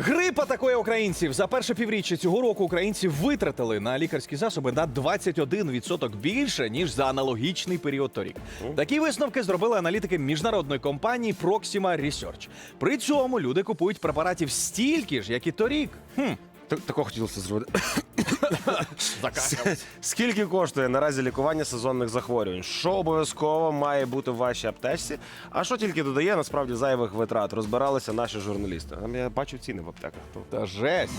Грип атакує українців. За перше півріччя цього року українці витратили на лікарські засоби на 21% більше ніж за аналогічний період торік. Такі висновки зробили аналітики міжнародної компанії Proxima Research. При цьому люди купують препаратів стільки ж, як і торік. Хм, Так- Такого хотілося зробити. закашлявся. Скільки коштує наразі лікування сезонних захворювань? Що обов'язково має бути в вашій аптечці? А що тільки додає насправді зайвих витрат? Розбиралися наші журналісти. Там я бачу ціни в аптеках. То- Та жесть.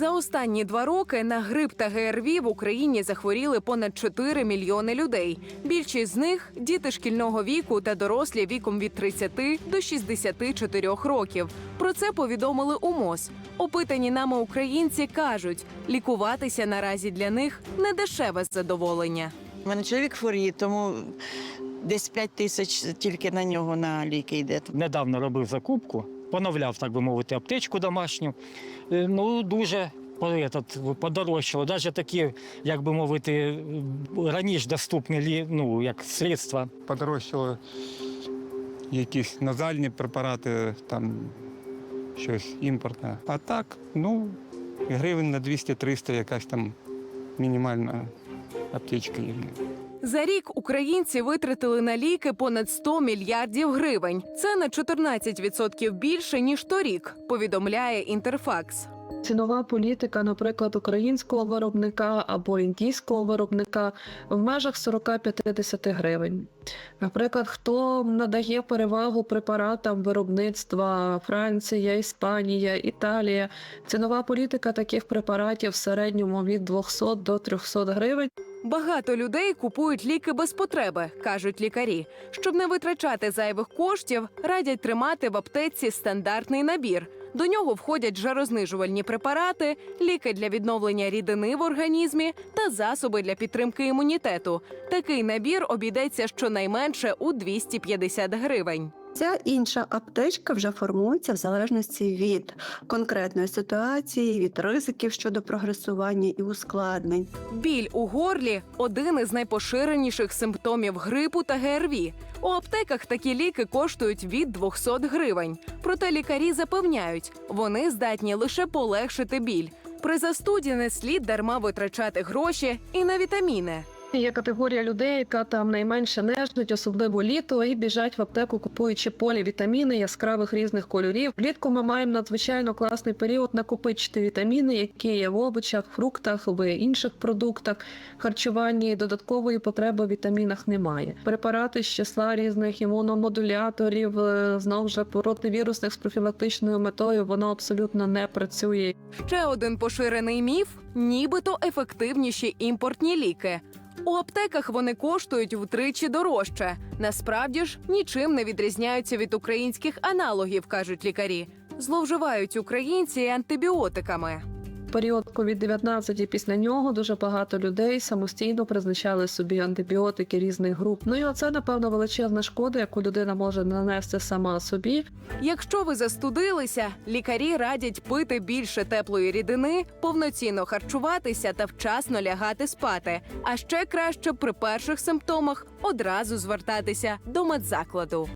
За останні два роки на грип та ГРВІ в Україні захворіли понад 4 мільйони людей. Більшість з них діти шкільного віку та дорослі віком від 30 до 64 років. Про це повідомили у МОЗ. Опитані нами українці кажуть, лікуватися наразі для них не дешеве задоволення. У мене чоловік хворіє, тому десь 5 тисяч тільки на нього на ліки йде. недавно робив закупку, поновляв, так би мовити, аптечку домашню. Е, Ну, дуже подорожчало. Навіть такі, як би мовити, раніше доступні ну, як средства. подорожчало якісь назальні препарати, там щось імпортне. А так, ну, гривень на 200-300 якась там мінімальна аптечка є. За рік українці витратили на ліки понад 100 мільярдів гривень. Це на 14% більше ніж торік. Повідомляє Інтерфакс. Цінова політика, наприклад, українського виробника або індійського виробника в межах 40-50 гривень. Наприклад, хто надає перевагу препаратам виробництва Франція, Іспанія, Італія. Цінова політика таких препаратів в середньому від 200 до 300 гривень. Багато людей купують ліки без потреби, кажуть лікарі. Щоб не витрачати зайвих коштів, радять тримати в аптеці стандартний набір. До нього входять жарознижувальні препарати, ліки для відновлення рідини в організмі та засоби для підтримки імунітету. Такий набір обійдеться щонайменше у 250 гривень. Ця інша аптечка вже формується в залежності від конкретної ситуації, від ризиків щодо прогресування і ускладнень. Біль у горлі один із найпоширеніших симптомів грипу та ГРВІ. У аптеках такі ліки коштують від 200 гривень. Проте лікарі запевняють, вони здатні лише полегшити біль. При застуді не слід дарма витрачати гроші і на вітаміни. Є категорія людей, яка там найменше нежить, особливо літо, і біжать в аптеку, купуючи полівітаміни яскравих різних кольорів. Влітку ми маємо надзвичайно класний період накопичити вітаміни, які є в овочах, фруктах, в інших продуктах харчуванні. Додаткової потреби в вітамінах немає. Препарати з числа різних імуномодуляторів, е, знову ж противірусних з профілактичною метою, воно абсолютно не працює. Ще один поширений міф нібито ефективніші імпортні ліки. У аптеках вони коштують втричі дорожче. Насправді ж нічим не відрізняються від українських аналогів, кажуть лікарі. Зловживають українці антибіотиками. Період COVID-19 і після нього дуже багато людей самостійно призначали собі антибіотики різних груп. Ну і оце, напевно, величезна шкода, яку людина може нанести сама собі. Якщо ви застудилися, лікарі радять пити більше теплої рідини, повноцінно харчуватися та вчасно лягати спати. А ще краще при перших симптомах одразу звертатися до медзакладу.